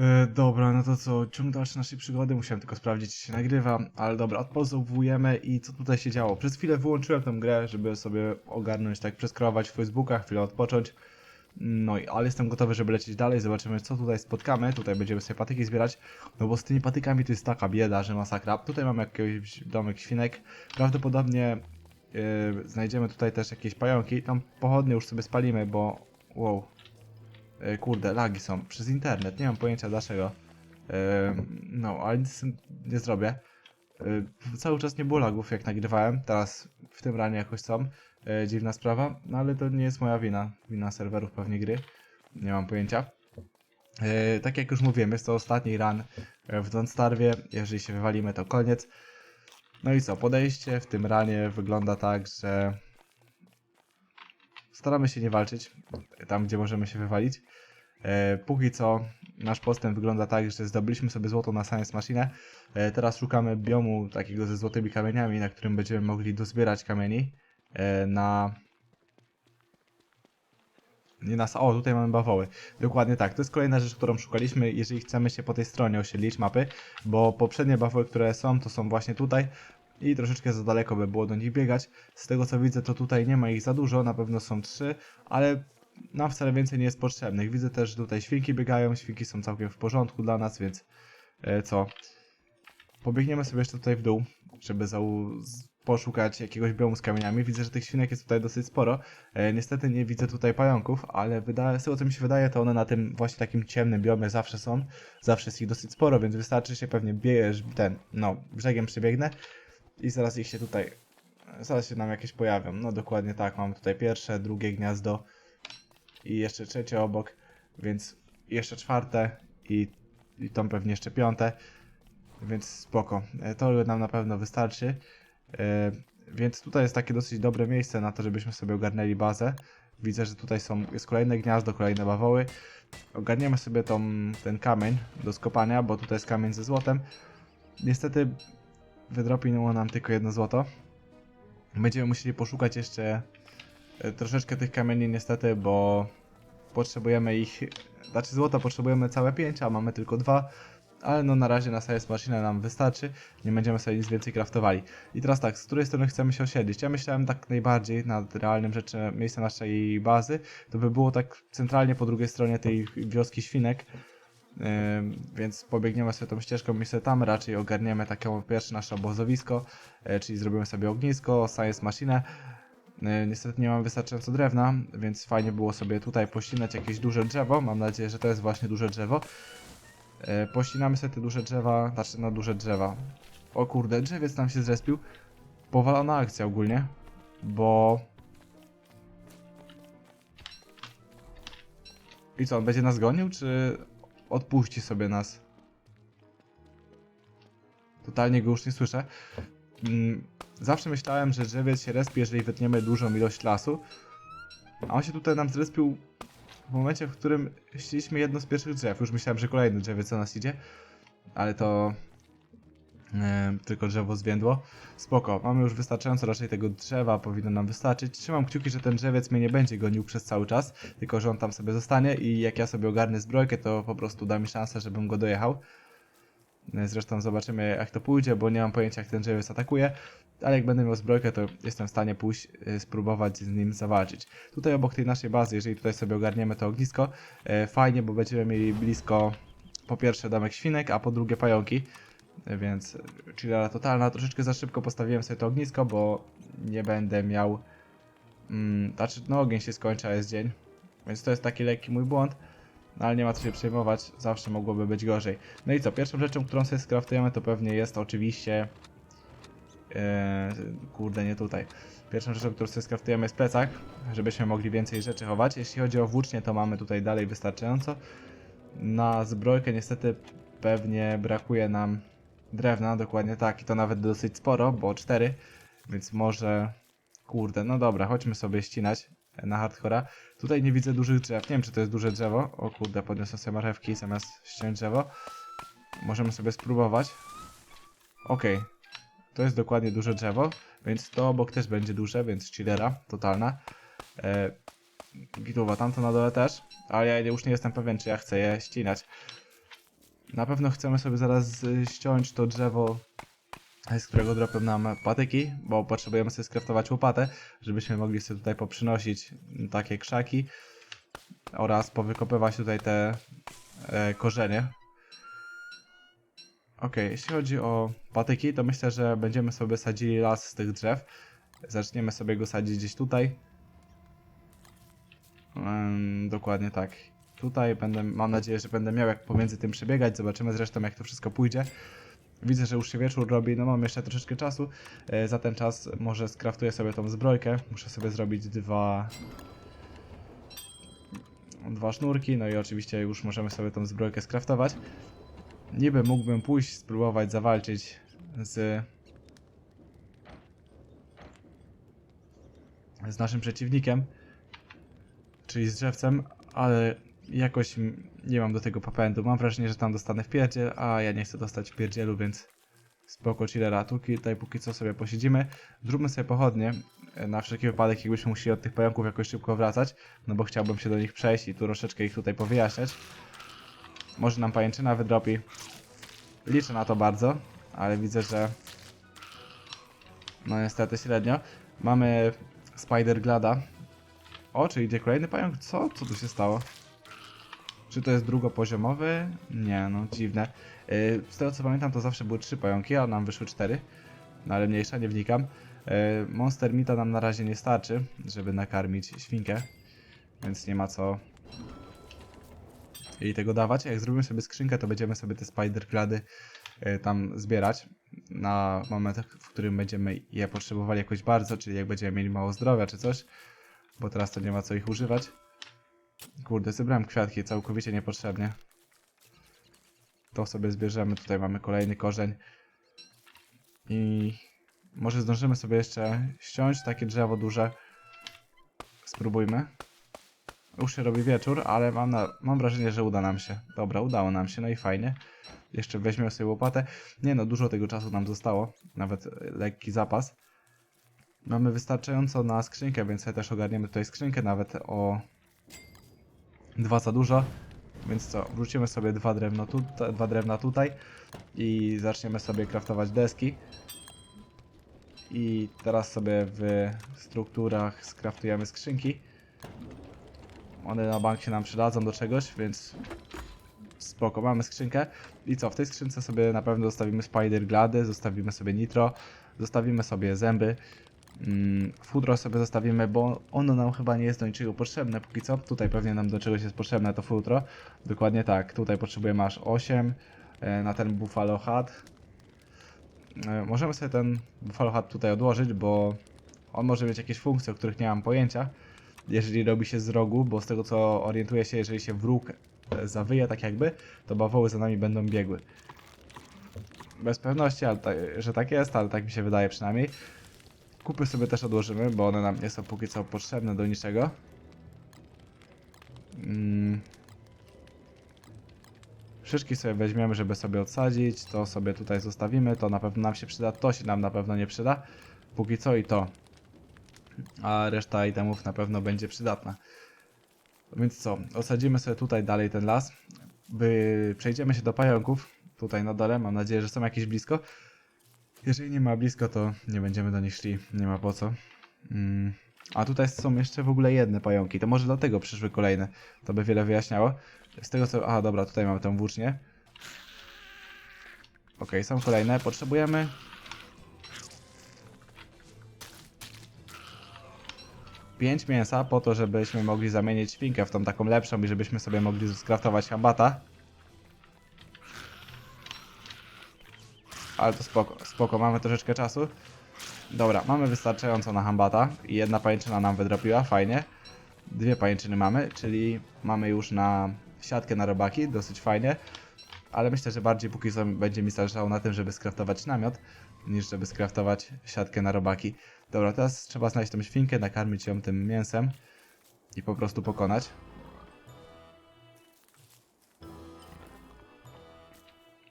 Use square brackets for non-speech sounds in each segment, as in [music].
E, dobra, no to co, ciąg dalszy naszej przygody, musiałem tylko sprawdzić, czy się nagrywa, ale dobra, odpauzowujemy i co tutaj się działo. Przez chwilę wyłączyłem tę grę, żeby sobie ogarnąć, tak przeskrolować w Facebooka, chwilę odpocząć. No i, ale jestem gotowy, żeby lecieć dalej, zobaczymy co tutaj spotkamy, tutaj będziemy sobie patyki zbierać, no bo z tymi patykami to jest taka bieda, że masakra. Tutaj mamy jakiś domek świnek, prawdopodobnie yy, znajdziemy tutaj też jakieś pająki, tam pochodnie już sobie spalimy, bo wow, Kurde, lagi są przez internet, nie mam pojęcia dlaczego. E, No, ale nic nie zrobię. E, Cały czas nie było lagów jak nagrywałem, teraz w tym ranie jakoś są. E, Dziwna sprawa, no ale to nie jest moja wina. Wina serwerów pewnie gry. Nie mam pojęcia. E, Tak jak już mówiłem, jest to ostatni run e, w Don't Starwie. Jeżeli się wywalimy, to koniec. No i co, podejście w tym ranie wygląda tak, że staramy się nie walczyć tam, gdzie możemy się wywalić. E, póki co nasz postęp wygląda tak, że zdobyliśmy sobie złoto na Science Machine. E, teraz szukamy biomu takiego ze złotymi kamieniami, na którym będziemy mogli dozbierać kamieni e, na... Nie na... O, tutaj mamy bawoły. Dokładnie tak. To jest kolejna rzecz, którą szukaliśmy, jeżeli chcemy się po tej stronie osiedlić mapy, bo poprzednie bawoły, które są, to są właśnie tutaj i troszeczkę za daleko by było do nich biegać. Z tego co widzę, to tutaj nie ma ich za dużo, na pewno są trzy, ale nam wcale więcej nie jest potrzebnych. Widzę też, że tutaj świnki biegają, świnki są całkiem w porządku dla nas, więc e, co? Pobiegniemy sobie jeszcze tutaj w dół, żeby poszukać jakiegoś biomu z kamieniami. Widzę, że tych świnek jest tutaj dosyć sporo. E, niestety nie widzę tutaj pająków, ale wydaje, z tego co mi się wydaje, to one na tym właśnie takim ciemnym biomie zawsze są. Zawsze jest ich dosyć sporo, więc wystarczy się pewnie biegać ten, no, brzegiem przebiegnę i zaraz ich się tutaj, zaraz się nam jakieś pojawią. No dokładnie tak, mam tutaj pierwsze, drugie gniazdo i jeszcze trzecie obok, więc jeszcze czwarte i, i tą pewnie jeszcze piąte, więc spoko. E, To nam na pewno wystarczy. E, Więc tutaj jest takie dosyć dobre miejsce na to, żebyśmy sobie ogarnęli bazę. Widzę, że tutaj są, jest kolejne gniazdo, kolejne bawoły. Ogarniemy sobie tą, ten kamień do skopania, bo tutaj jest kamień ze złotem. Niestety wydropiło nam tylko jedno złoto. Będziemy musieli poszukać jeszcze e, troszeczkę tych kamieni niestety, bo potrzebujemy ich, znaczy złota potrzebujemy całe 5, a mamy tylko dwa, ale no na razie na Science Machine nam wystarczy, nie będziemy sobie nic więcej kraftowali. I teraz tak, z której strony chcemy się osiedlić? Ja myślałem tak najbardziej nad realnym rzeczem, miejscem naszej bazy, to by było tak centralnie po drugiej stronie tej wioski świnek, więc pobiegniemy sobie tą ścieżką i sobie tam raczej ogarniemy takie pierwsze nasze obozowisko, e, czyli zrobimy sobie ognisko, science machine. E, Niestety nie mam wystarczająco drewna, więc fajnie było sobie tutaj pościnać jakieś duże drzewo. Mam nadzieję, że to jest właśnie duże drzewo. E, Pościnamy sobie te duże drzewa, znaczy no duże drzewa. O kurde, drzewiec nam się zrespił. Powalona akcja ogólnie, bo... I co, on będzie nas gonił, czy odpuści sobie nas? Totalnie go już nie słyszę. Mm, Zawsze myślałem, że drzewiec się respi, jeżeli wytniemy dużą ilość lasu. A on się tutaj nam zrespił w momencie, w którym ściliśmy jedno z pierwszych drzew. Już myślałem, że kolejny drzewiec do nas idzie. Ale to... e, tylko drzewo zwiędło. Spoko, mamy już wystarczająco raczej tego drzewa, powinno nam wystarczyć. Trzymam kciuki, że ten drzewiec mnie nie będzie gonił przez cały czas, tylko że on tam sobie zostanie i jak ja sobie ogarnę zbrojkę, to po prostu da mi szansę, żebym go dojechał. E, Zresztą zobaczymy jak to pójdzie, bo nie mam pojęcia jak ten drzewiec atakuje, ale jak będę miał zbrojkę, to jestem w stanie pójść, e, spróbować z nim zawalczyć. Tutaj obok tej naszej bazy, jeżeli tutaj sobie ogarniemy to ognisko, fajnie, bo będziemy mieli blisko po pierwsze domek świnek, a po drugie pająki. Więc chillera totalna. Troszeczkę za szybko postawiłem sobie to ognisko, bo nie będę miał. Mm, znaczy, no ogień się skończy, a jest dzień. Więc to jest taki lekki mój błąd. No ale nie ma co się przejmować, zawsze mogłoby być gorzej. No i co, pierwszą rzeczą, którą sobie skraftujemy, to pewnie jest oczywiście. E, kurde, nie tutaj. Pierwszą rzeczą, którą sobie skraftujemy jest plecak, żebyśmy mogli więcej rzeczy chować. Jeśli chodzi o włócznie, to mamy tutaj dalej wystarczająco. Na zbrojkę niestety pewnie brakuje nam drewna, dokładnie tak. I to nawet dosyć sporo, bo 4. Więc może... Kurde, no dobra, chodźmy sobie ścinać na hardcora. Tutaj nie widzę dużych drzew. Nie wiem, czy to jest duże drzewo. O kurde, podniosę sobie marchewki zamiast ściąć drzewo. Możemy sobie spróbować. Okej. To jest dokładnie duże drzewo, więc to obok też będzie duże, więc chillera totalna. E, tamto na dole też, ale ja już nie jestem pewien, czy ja chcę je ścinać. Na pewno chcemy sobie zaraz ściąć to drzewo, z którego dropią nam patyki, bo potrzebujemy sobie skraftować łopatę, żebyśmy mogli sobie tutaj poprzynosić takie krzaki oraz powykopywać tutaj te e, korzenie. Ok, jeśli chodzi o patyki, to myślę, że będziemy sobie sadzili las z tych drzew. Zaczniemy sobie go sadzić gdzieś tutaj. Ym, dokładnie tak. Tutaj będę, mam nadzieję, że będę miał jak pomiędzy tym przebiegać. Zobaczymy zresztą jak to wszystko pójdzie. Widzę, że już się wieczór robi, no mam jeszcze troszeczkę czasu. E, za ten czas może skraftuję sobie tą zbrojkę. Muszę sobie zrobić dwa... Dwa sznurki, no i oczywiście już możemy sobie tą zbrojkę skraftować. Niby mógłbym pójść, spróbować zawalczyć z... z naszym przeciwnikiem, czyli z drzewcem, ale jakoś nie mam do tego popędu. Mam wrażenie, że tam dostanę w pierdziel, a ja nie chcę dostać w pierdzielu, więc spoko chillera. Tutaj póki co sobie posiedzimy. Zróbmy sobie pochodnie, e, na wszelki wypadek jakbyśmy musieli od tych pająków jakoś szybko wracać, no bo chciałbym się do nich przejść i tu troszeczkę ich tutaj powyjaśniać. Może nam pajęczyna wydropi. Liczę na to bardzo, ale widzę, że no niestety średnio. Mamy Spider Glada. O, czy idzie kolejny pająk? Co? Co tu się stało? Czy to jest drugopoziomowy? Nie, no dziwne. Yy, z tego co pamiętam to zawsze były trzy pająki, a nam wyszły cztery. No ale mniejsza, nie wnikam. Yy, Monster Mita nam na razie nie starczy, żeby nakarmić świnkę. Więc nie ma co jej tego dawać. Jak zrobimy sobie skrzynkę, to będziemy sobie te Spider Glady yy, tam zbierać. Na moment, w którym będziemy je potrzebowali jakoś bardzo, czyli jak będziemy mieli mało zdrowia czy coś. Bo teraz to nie ma co ich używać. Kurde, zebrałem kwiatki całkowicie niepotrzebnie. To sobie zbierzemy. Tutaj mamy kolejny korzeń. I może zdążymy sobie jeszcze ściąć takie drzewo duże. Spróbujmy. Już się robi wieczór, ale mam, na, mam wrażenie, że uda nam się. Dobra, udało nam się, no i fajnie. Jeszcze weźmiemy sobie łopatę. Nie no, dużo tego czasu nam zostało. Nawet e, lekki zapas. Mamy wystarczająco na skrzynkę, więc też ogarniemy tutaj skrzynkę nawet o dwa za dużo. Więc co, wrócimy sobie dwa, drewno tu, dwa drewna tutaj i zaczniemy sobie craftować deski. I teraz sobie w strukturach skraftujemy skrzynki. One na bank się nam przydadzą do czegoś, więc spoko, mamy skrzynkę. I co, w tej skrzynce sobie na pewno zostawimy spider glady, zostawimy sobie nitro, zostawimy sobie zęby. Mm, Futro sobie zostawimy, bo ono nam chyba nie jest do niczego potrzebne póki co. Tutaj pewnie nam do czegoś jest potrzebne to futro. Dokładnie tak, tutaj potrzebujemy aż 8 e, na ten Buffalo Hat. E, Możemy sobie ten Buffalo Hat tutaj odłożyć, bo on może mieć jakieś funkcje, o których nie mam pojęcia. Jeżeli robi się z rogu, bo z tego co orientuję się, jeżeli się wróg e, zawyje tak jakby, to bawoły za nami będą biegły. Bez pewności, ale że tak jest, ale tak mi się wydaje przynajmniej. Kupy sobie też odłożymy, bo one nam nie są póki co potrzebne do niczego. Mm. Szyszki sobie weźmiemy, żeby sobie odsadzić, to sobie tutaj zostawimy, to na pewno nam się przyda, to się nam na pewno nie przyda. Póki co i to. A reszta itemów na pewno będzie przydatna. Więc co, osadzimy sobie tutaj dalej ten las. By przejdziemy się do pająków, tutaj na dole, mam nadzieję, że są jakieś blisko. Jeżeli nie ma blisko, to nie będziemy do nich szli, nie ma po co. Mm. A tutaj są jeszcze w ogóle jedne pająki, to może dlatego przyszły kolejne. To by wiele wyjaśniało. Z tego co... Aha, dobra, tutaj mamy tą włócznię. Ok, są kolejne. Potrzebujemy... Pięć mięsa po to, żebyśmy mogli zamienić świnkę w tą taką lepszą i żebyśmy sobie mogli skraftować habata. Ale to spoko, spoko, mamy troszeczkę czasu. Dobra, mamy wystarczająco na hambata i jedna pajęczyna nam wydropiła, fajnie. Dwie pajęczyny mamy, czyli mamy już na siatkę na robaki, dosyć fajnie. Ale myślę, że bardziej póki co będzie mi zależało na tym, żeby skraftować namiot, niż żeby skraftować siatkę na robaki. Dobra, teraz trzeba znaleźć tą świnkę, nakarmić ją tym mięsem i po prostu pokonać.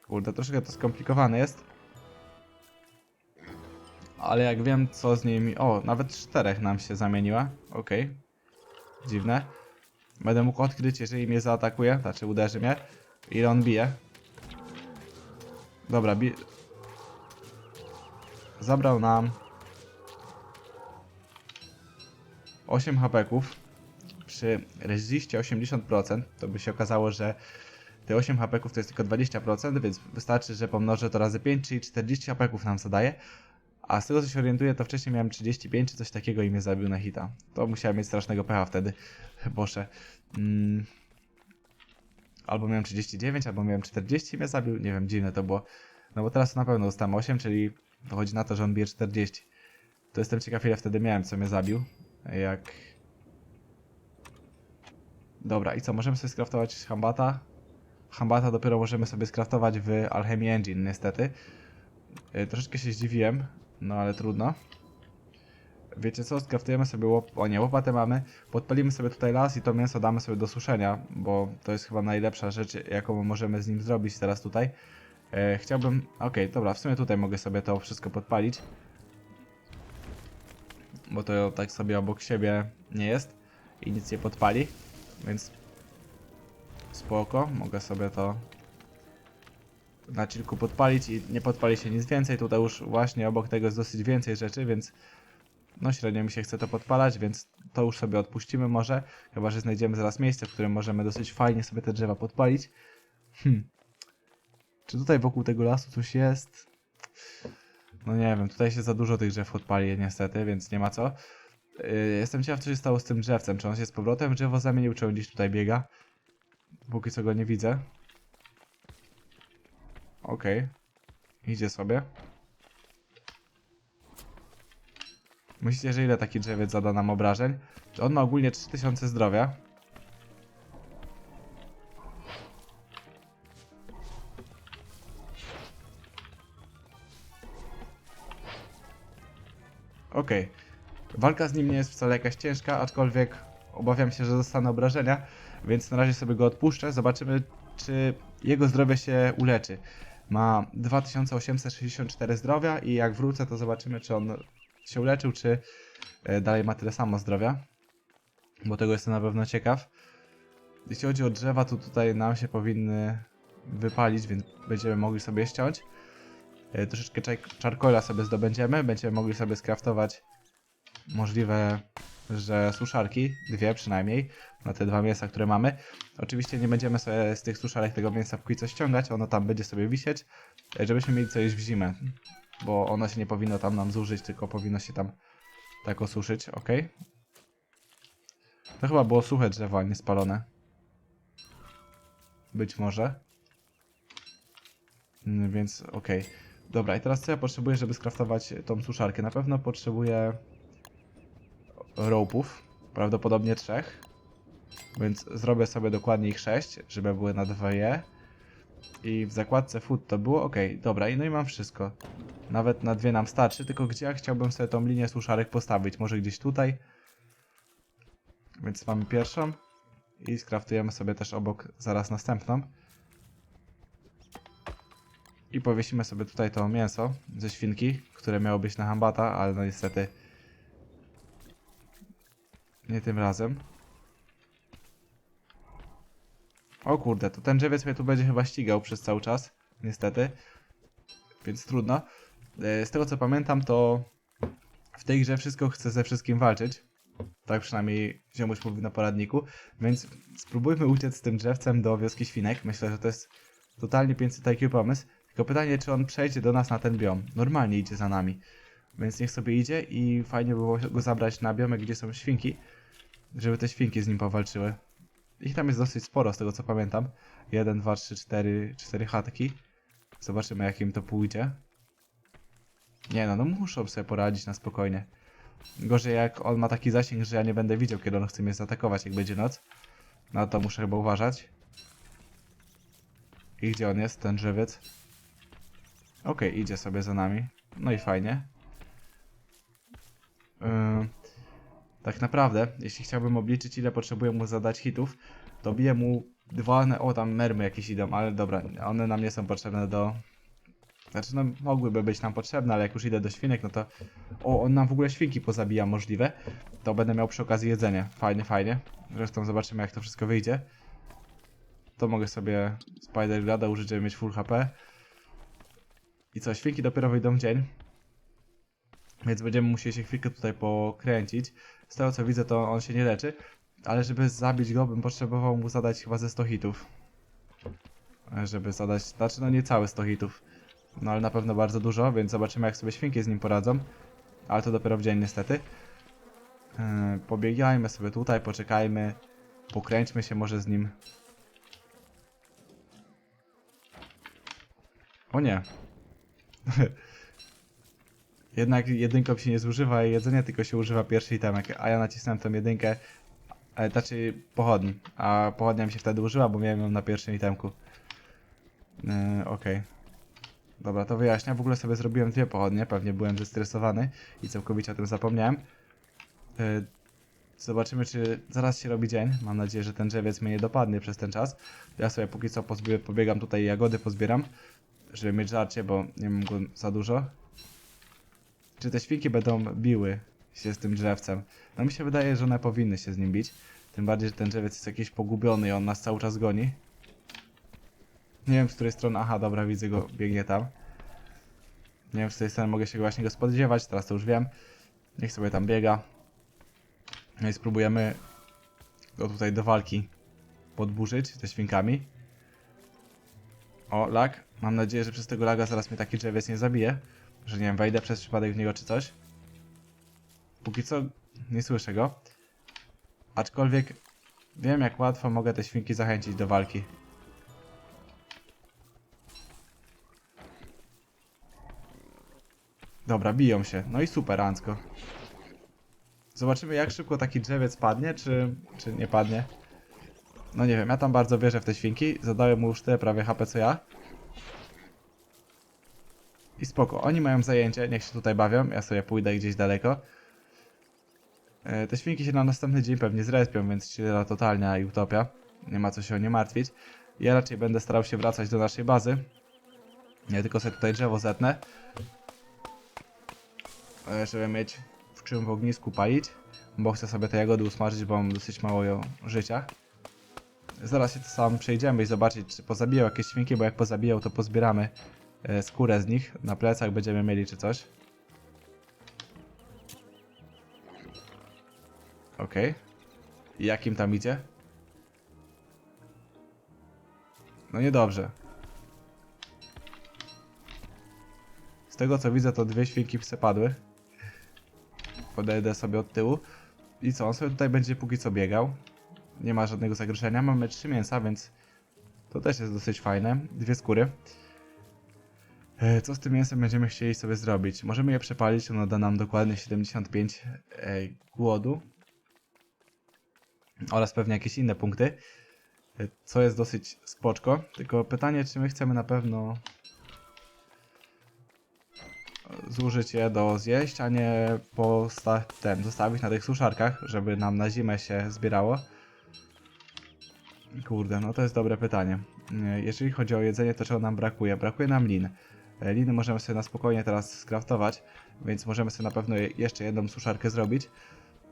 Kurde, troszkę to skomplikowane jest. Ale jak wiem, co z nimi... O, nawet czterech nam się zamieniła. Okej. Dziwne. Będę mógł odkryć, jeżeli mnie zaatakuje, znaczy uderzy mnie. Ile on bije. Dobra, bi... Zabrał nam 8 hapeków. Przy reziście 80% to by się okazało, że te 8 hapeków to jest tylko 20%, więc wystarczy, że pomnożę to razy 5, czyli 40 hapeków nam zadaje. A z tego co się orientuję, to wcześniej miałem 35 czy coś takiego i mnie zabił na hita. To musiałem mieć strasznego pecha wtedy. [laughs] Boże. Mm. Albo miałem 39, albo miałem 40 i mnie zabił. Nie wiem, dziwne to było. No bo teraz na pewno dostałem 8, czyli wychodzi na to, że on bije 40. To jestem ciekaw ile wtedy miałem, co mnie zabił. Jak... Dobra, i co, możemy sobie skraftować Hambata? Hambata dopiero możemy sobie skraftować w Alchemy Engine, niestety. Yy, troszeczkę się zdziwiłem, no ale trudno. Wiecie co, skraftujemy sobie łop... O nie, łopatę mamy. Podpalimy sobie tutaj las i to mięso damy sobie do suszenia, bo to jest chyba najlepsza rzecz, jaką możemy z nim zrobić teraz tutaj. E, chciałbym... Okej, dobra, w sumie tutaj mogę sobie to wszystko podpalić. Bo to tak sobie obok siebie nie jest i nic nie podpali, więc spoko, mogę sobie to na chillku podpalić i nie podpali się nic więcej. Tutaj już właśnie obok tego jest dosyć więcej rzeczy, więc no średnio mi się chce to podpalać, więc to już sobie odpuścimy może. Chyba, że znajdziemy zaraz miejsce, w którym możemy dosyć fajnie sobie te drzewa podpalić. Hmm. Czy tutaj wokół tego lasu coś jest? No nie wiem, tutaj się za dużo tych drzew podpali niestety, więc nie ma co. Yy, jestem ciekaw, co się stało z tym drzewcem. Czy on się z powrotem drzewo zamienił, czy on gdzieś tutaj biega? Póki co go nie widzę. Okej. Idzie sobie. Myślicie, że ile taki drzewiec zada nam obrażeń? Czy on ma ogólnie 3000 zdrowia? Okej. Walka z nim nie jest wcale jakaś ciężka, aczkolwiek obawiam się, że dostanę obrażenia, więc na razie sobie go odpuszczę. Zobaczymy, czy jego zdrowie się uleczy. Ma 2864 zdrowia i jak wrócę, to zobaczymy, czy on się uleczył, czy e, dalej ma tyle samo zdrowia. Bo tego jestem na pewno ciekaw. Jeśli chodzi o drzewa, to tutaj nam się powinny wypalić, więc będziemy mogli sobie ściąć. E, Troszeczkę czarkola sobie zdobędziemy. Będziemy mogli sobie skraftować możliwe, że suszarki, dwie przynajmniej, na te dwa mięsa, które mamy. Oczywiście nie będziemy sobie z tych suszarek tego mięsa póki co ściągać, ono tam będzie sobie wisieć, żebyśmy mieli co jeść w zimę. Bo ono się nie powinno tam nam zużyć, tylko powinno się tam tak osuszyć, ok? To chyba było suche drzewo, a nie spalone. Być może. Mm, Więc okej. Dobra, i teraz co ja potrzebuję, żeby skraftować tą suszarkę? Na pewno potrzebuję rope'ów, prawdopodobnie trzech. Więc zrobię sobie dokładnie ich 6, żeby były na dwie. I w zakładce food to było ok. Dobra, i no i mam wszystko. Nawet na dwie nam starczy, tylko gdzie ja chciałbym sobie tą linię suszarek postawić? Może gdzieś tutaj? Więc mamy pierwszą. I skraftujemy sobie też obok zaraz następną. I powiesimy sobie tutaj to mięso ze świnki, które miało być na hambata, ale no niestety nie tym razem. O kurde, to ten drzewiec mnie tu będzie chyba ścigał przez cały czas, niestety. Więc trudno. E, Z tego co pamiętam, to w tej grze wszystko chce ze wszystkim walczyć. Tak przynajmniej ziomuś mówi na poradniku. Więc spróbujmy uciec z tym drzewcem do wioski świnek. Myślę, że to jest totalnie 500 IQ pomysł. Tylko pytanie, czy on przejdzie do nas na ten biom. Normalnie idzie za nami. Więc niech sobie idzie i fajnie by było go zabrać na biomy, gdzie są świnki. Żeby te świnki z nim powalczyły. Ich tam jest dosyć sporo, z tego co pamiętam. 1, 2, 3, 4, 4 chatki. Zobaczymy, jak im to pójdzie. Nie no, no muszą sobie poradzić na spokojnie. Gorzej jak on ma taki zasięg, że ja nie będę widział, kiedy on chce mnie zaatakować, jak będzie noc. No to muszę chyba uważać. I gdzie on jest, ten drzewiec? Okej, idzie sobie za nami. No i fajnie. Yy, tak naprawdę, jeśli chciałbym obliczyć, ile potrzebuję mu zadać hitów, to biję mu dwa... O, tam mermy jakieś idą, ale dobra, one nam nie są potrzebne do... Znaczy, no, mogłyby być nam potrzebne, ale jak już idę do świnek, no to... O, on nam w ogóle świnki pozabija możliwe. To będę miał przy okazji jedzenie. Fajnie, fajnie. Zresztą zobaczymy, jak to wszystko wyjdzie. To mogę sobie Spider Glada użyć, żeby mieć full HP. I co, świnki dopiero wyjdą w dzień. Więc będziemy musieli się chwilkę tutaj pokręcić. Z tego co widzę, to on się nie leczy. Ale żeby zabić go, bym potrzebował mu zadać chyba ze 100 hitów. Żeby zadać, znaczy no nie całe 100 hitów. No ale na pewno bardzo dużo, więc zobaczymy jak sobie świnki z nim poradzą. Ale to dopiero w dzień niestety. Yy, pobiegajmy sobie tutaj, poczekajmy. Pokręćmy się może z nim. O nie. [laughs] Jednak jedynką się nie zużywa jedzenie, tylko się używa pierwszy itemek, a ja nacisnąłem tą jedynkę, e, znaczy pochodni, a pochodnia mi się wtedy użyła, bo miałem ją na pierwszym itemku. Yy, Okej. Dobra, to wyjaśnia. W ogóle sobie zrobiłem dwie pochodnie, pewnie byłem zestresowany i całkowicie o tym zapomniałem. Yy, Zobaczymy, czy zaraz się robi dzień. Mam nadzieję, że ten drzewiec mnie nie dopadnie przez ten czas. Ja sobie póki co pozbie- pobiegam tutaj jagody, pozbieram, żeby mieć żarcie, bo nie mam go za dużo. Czy te świnki będą biły się z tym drzewcem? No mi się wydaje, że one powinny się z nim bić. Tym bardziej, że ten drzewiec jest jakiś pogubiony i on nas cały czas goni. Nie wiem, z której strony... Aha, dobra, widzę go, biegnie tam. Nie wiem, z której strony mogę się właśnie go spodziewać, teraz to już wiem. Niech sobie tam biega. No i spróbujemy go tutaj do walki podburzyć ze świnkami. O, lag. Mam nadzieję, że przez tego laga zaraz mnie taki drzewiec nie zabije. Że nie wiem, wejdę przez przypadek w niego czy coś. Póki co nie słyszę go. Aczkolwiek wiem jak łatwo mogę te świnki zachęcić do walki. Dobra, biją się. No i super, Ancko. Zobaczymy jak szybko taki drzewiec padnie, czy, czy nie padnie. No nie wiem, ja tam bardzo wierzę w te świnki. Zadałem mu już tyle prawie HP co ja. I spoko, oni mają zajęcie, niech się tutaj bawią, ja sobie pójdę gdzieś daleko. E, te świnki się na następny dzień pewnie zrespią, więc chillera totalnia i utopia. Nie ma co się o nie martwić. Ja raczej będę starał się wracać do naszej bazy. Ja tylko sobie tutaj drzewo zetnę. E, żeby mieć w czym w ognisku palić. Bo chcę sobie te jagody usmażyć, bo mam dosyć mało życia. Zaraz się to sam przejdziemy i zobaczyć, czy pozabijał jakieś świnki, bo jak pozabijał, to pozbieramy skórę z nich. Na plecach będziemy mieli czy coś. Okej. I jakim tam idzie? No niedobrze. Z tego co widzę, to dwie świnki psy padły. Podejdę sobie od tyłu. I co, on sobie tutaj będzie póki co biegał. Nie ma żadnego zagrożenia. Mamy trzy mięsa, więc to też jest dosyć fajne. Dwie skóry. E, Co z tym mięsem będziemy chcieli sobie zrobić? Możemy je przepalić, ono da nam dokładnie 75 e, głodu. Oraz pewnie jakieś inne punkty. e, Co jest dosyć spoczko. Tylko pytanie, czy my chcemy na pewno zużyć je do zjeść, a nie posta ten, zostawić na tych suszarkach, żeby nam na zimę się zbierało. Kurde, no to jest dobre pytanie. Jeżeli chodzi o jedzenie, to czego nam brakuje? Brakuje nam lin. E, Liny możemy sobie na spokojnie teraz skraftować, więc możemy sobie na pewno je- jeszcze jedną suszarkę zrobić.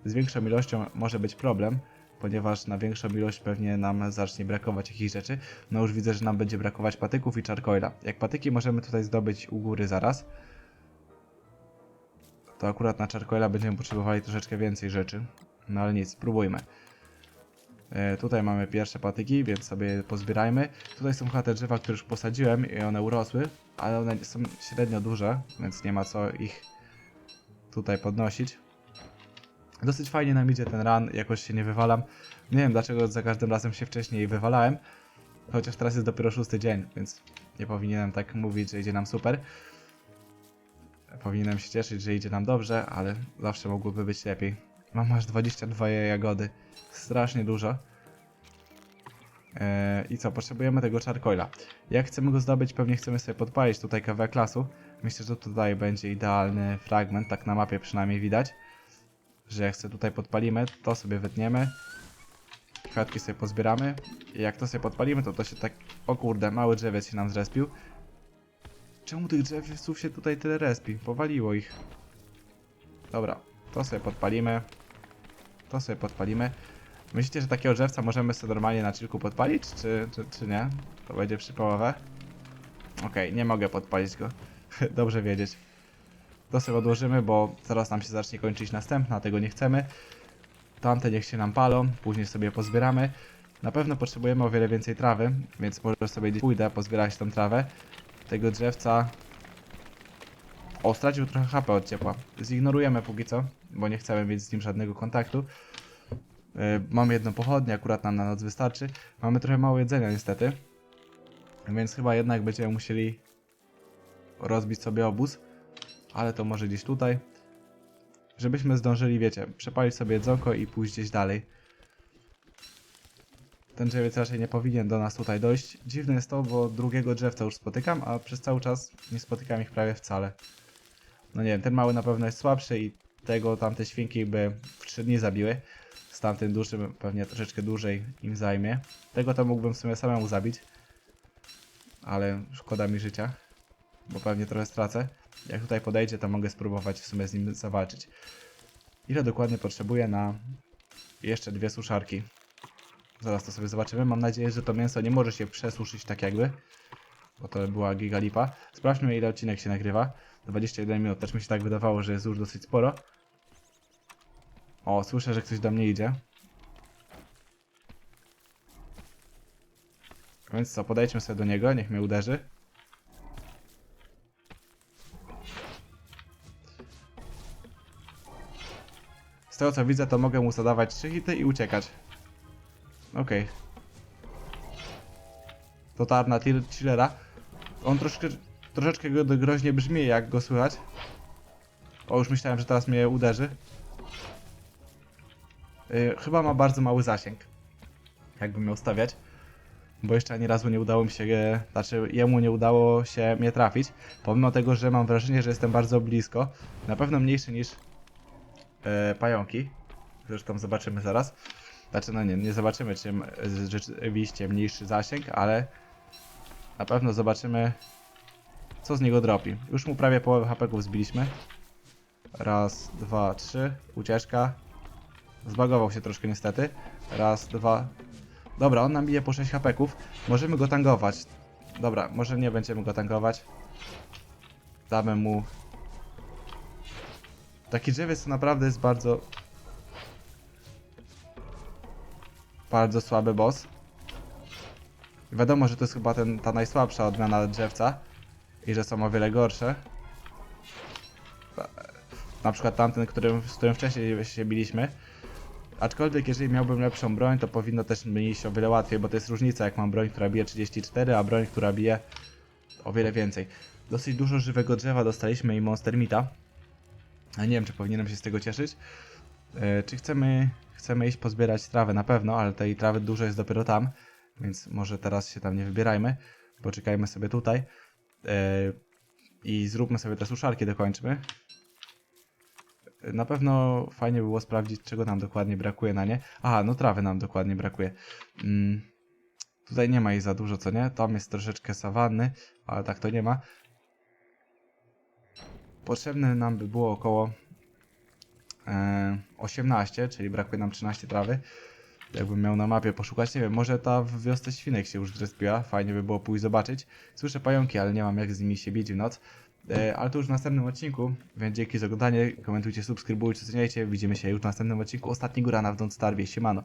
Z większą ilością może być problem, ponieważ na większą ilość pewnie nam zacznie brakować jakichś rzeczy. No już widzę, że nam będzie brakować patyków i charcoala. Jak patyki możemy tutaj zdobyć u góry zaraz, to akurat na charcoala będziemy potrzebowali troszeczkę więcej rzeczy. No ale nic, spróbujmy. E, tutaj mamy pierwsze patyki, więc sobie pozbierajmy. Tutaj są chyba te drzewa, które już posadziłem i one urosły, ale one są średnio duże, więc nie ma co ich tutaj podnosić. Dosyć fajnie nam idzie ten run, jakoś się nie wywalam. Nie wiem dlaczego za każdym razem się wcześniej wywalałem, chociaż teraz jest dopiero szósty dzień, więc nie powinienem tak mówić, że idzie nam super. Powinienem się cieszyć, że idzie nam dobrze, ale zawsze mogłoby być lepiej. Mam aż 22 jagody. Strasznie dużo. Eee, I co, potrzebujemy tego charcoala. Jak chcemy go zdobyć, pewnie chcemy sobie podpalić tutaj kawałek lasu. Myślę, że tutaj będzie idealny fragment, tak na mapie przynajmniej widać. Że jak sobie tutaj podpalimy, to sobie wytniemy. Kwiatki sobie pozbieramy. I jak to sobie podpalimy, to to się tak... O kurde, mały drzewiec się nam zrespił. Czemu tych drzewców się tutaj tyle respi? Powaliło ich. Dobra, to sobie podpalimy. To sobie podpalimy. Myślicie, że takiego drzewca możemy sobie normalnie na chillku podpalić, czy, czy, czy nie? To będzie przypałowe. Okej, nie mogę podpalić go. [laughs] Dobrze wiedzieć. To sobie odłożymy, bo zaraz nam się zacznie kończyć następna, tego nie chcemy. Tamte niech się nam palą, później sobie pozbieramy. Na pewno potrzebujemy o wiele więcej trawy, więc może sobie gdzieś pójdę pozbierać tą trawę. Tego drzewca... O, stracił trochę HP od ciepła. Zignorujemy póki co, bo nie chcemy mieć z nim żadnego kontaktu. Yy, mamy jedną pochodnię, akurat nam na noc wystarczy. Mamy trochę mało jedzenia niestety. Więc chyba jednak będziemy musieli rozbić sobie obóz. Ale to może gdzieś tutaj. Żebyśmy zdążyli, wiecie, przepalić sobie jedzonko i pójść gdzieś dalej. Ten drzewiec raczej nie powinien do nas tutaj dojść. Dziwne jest to, bo drugiego drzewca już spotykam, a przez cały czas nie spotykam ich prawie wcale. No nie wiem, ten mały na pewno jest słabszy i tego tamte świnki by w 3 dni zabiły. Z tamtym dużym pewnie troszeczkę dłużej im zajmie. Tego to mógłbym w sumie samemu zabić. Ale szkoda mi życia, bo pewnie trochę stracę. Jak tutaj podejdzie, to mogę spróbować w sumie z nim zawalczyć. Ile dokładnie potrzebuję na jeszcze dwie suszarki? Zaraz to sobie zobaczymy. Mam nadzieję, że to mięso nie może się przesuszyć tak jakby. Bo to była gigalipa. Sprawdźmy ile odcinek się nagrywa. 21 minut. Też mi się tak wydawało, że jest już dosyć sporo. O, słyszę, że ktoś do mnie idzie. Więc co, podejdźmy sobie do niego, niech mnie uderzy. Z tego co widzę, to mogę mu zadawać 3 hity i uciekać. Okej. Totalna tier- chillera. On troszkę, troszeczkę go groźnie brzmi, jak go słychać. O, już myślałem, że teraz mnie uderzy. Yy, chyba ma bardzo mały zasięg. Jakbym miał stawiać. Bo jeszcze ani razu nie udało mi się, znaczy jemu nie udało się mnie trafić. Pomimo tego, że mam wrażenie, że jestem bardzo blisko. Na pewno mniejszy niż e, pająki. Zresztą zobaczymy zaraz. Znaczy, no nie, nie zobaczymy, czy m- z- rzeczywiście mniejszy zasięg, ale na pewno zobaczymy, co z niego dropi. Już mu prawie połowę hapeków zbiliśmy. Raz, dwa, trzy. Ucieczka. Zbagował się troszkę niestety. Raz, dwa. Dobra, on nam bije po 6 hapeków. Możemy go tangować. Dobra, może nie będziemy go tangować. Damy mu... Taki drzewiec to naprawdę jest bardzo... Bardzo słaby boss. Wiadomo, że to jest chyba ten, ta najsłabsza odmiana drzewca. I że są o wiele gorsze. Na przykład tamten, którym, z którym wcześniej się biliśmy. Aczkolwiek jeżeli miałbym lepszą broń, to powinno też mi iść o wiele łatwiej, bo to jest różnica, jak mam broń, która bije 34, a broń, która bije o wiele więcej. Dosyć dużo żywego drzewa dostaliśmy i Monster Meata. A nie wiem, czy powinienem się z tego cieszyć. E, czy chcemy, chcemy iść pozbierać trawę? Na pewno, ale tej trawy dużo jest dopiero tam, więc może teraz się tam nie wybierajmy. Poczekajmy sobie tutaj. E, I zróbmy sobie te suszarki, dokończmy. Na pewno fajnie by było sprawdzić, czego nam dokładnie brakuje na nie. Aha, no trawy nam dokładnie brakuje. Mm, tutaj nie ma jej za dużo, co nie? Tam jest troszeczkę sawanny, ale tak to nie ma. Potrzebne nam by było około e, 18, czyli brakuje nam 13 trawy. Jakbym miał na mapie poszukać, nie wiem, może ta w wiosce świnek się już zrespiła, fajnie by było pójść zobaczyć. Słyszę pająki, ale nie mam jak z nimi się bić w noc. E, ale to już w następnym odcinku, więc dzięki za oglądanie, komentujcie, subskrybujcie, oceniajcie, widzimy się już w następnym odcinku. Ostatniego rana w Don't Starve, siemano.